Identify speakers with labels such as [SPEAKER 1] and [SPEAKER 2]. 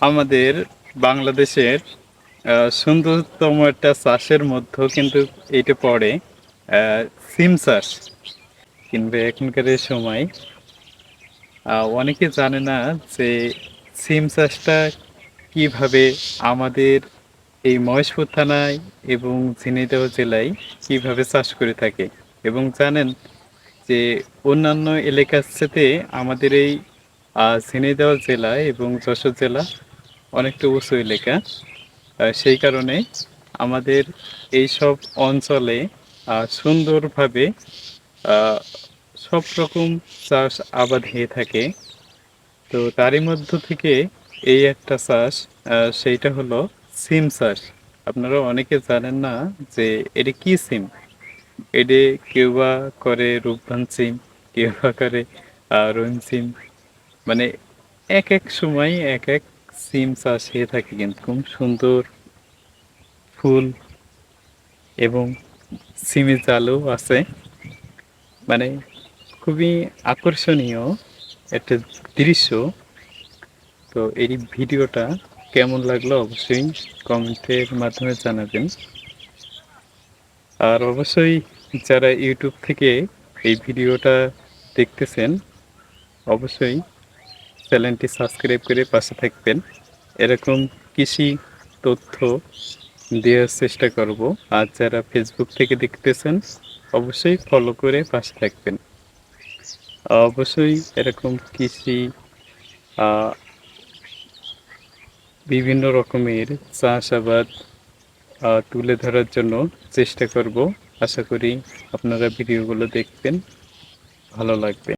[SPEAKER 1] আমাদের বাংলাদেশের সুন্দরতম একটা চাষের মধ্যেও কিন্তু এইটা পড়ে সিম চাষ। কিন্তু এখনকার সময় অনেকে জানে না যে সিম চাষটা কীভাবে আমাদের এই মহেশপুর থানায় এবং ঝিনাইদহ জেলায় কীভাবে চাষ করে থাকে। এবং জানেন যে অন্যান্য এলাকার সাথে আমাদের এই ঝিনাইদহ জেলা এবং যশোর জেলা অনেকটা উঁচু এলাকা সেই কারণে আমাদের এই সব অঞ্চলে সুন্দরভাবে সব রকম চাষ আবাদ হয়ে থাকে। তো তারই মধ্য থেকে এই একটা চাষ সেইটা হলো সিম চাষ। আপনারা অনেকে জানেন না যে এটা কি সিম? এডে কেউ বা করে রূপবান সিম, কেউ বা করে রহিম সিম। মানে এক এক সময় এক এক সিম চাষ হয়ে থাকে কিন্তু খুব সুন্দর ফুল এবং সিমের জালও আছে। মানে খুবই আকর্ষণীয় একটা দৃশ্য। তো এই ভিডিওটা কেমন লাগল অবশ্যই কমেন্টের মাধ্যমে জানাবেন। আর অবশ্যই যারা ইউটিউব থেকে এই ভিডিওটা দেখতেছেন, অবশ্যই চ্যানেলটি সাবস্ক্রাইব করে পাশে থাকবেন। এরকম কৃষি তথ্য দেওয়ার চেষ্টা করব। আর যারা ফেসবুক থেকে দেখতেছেন, অবশ্যই ফলো করে পাশে থাকবেন। অবশ্যই এরকম কৃষি বিভিন্ন রকমের চাষাবাদ তুলে ধরার জন্য চেষ্টা করব। আশা করি আপনারা ভিডিওগুলো দেখবেন, ভালো লাগবে।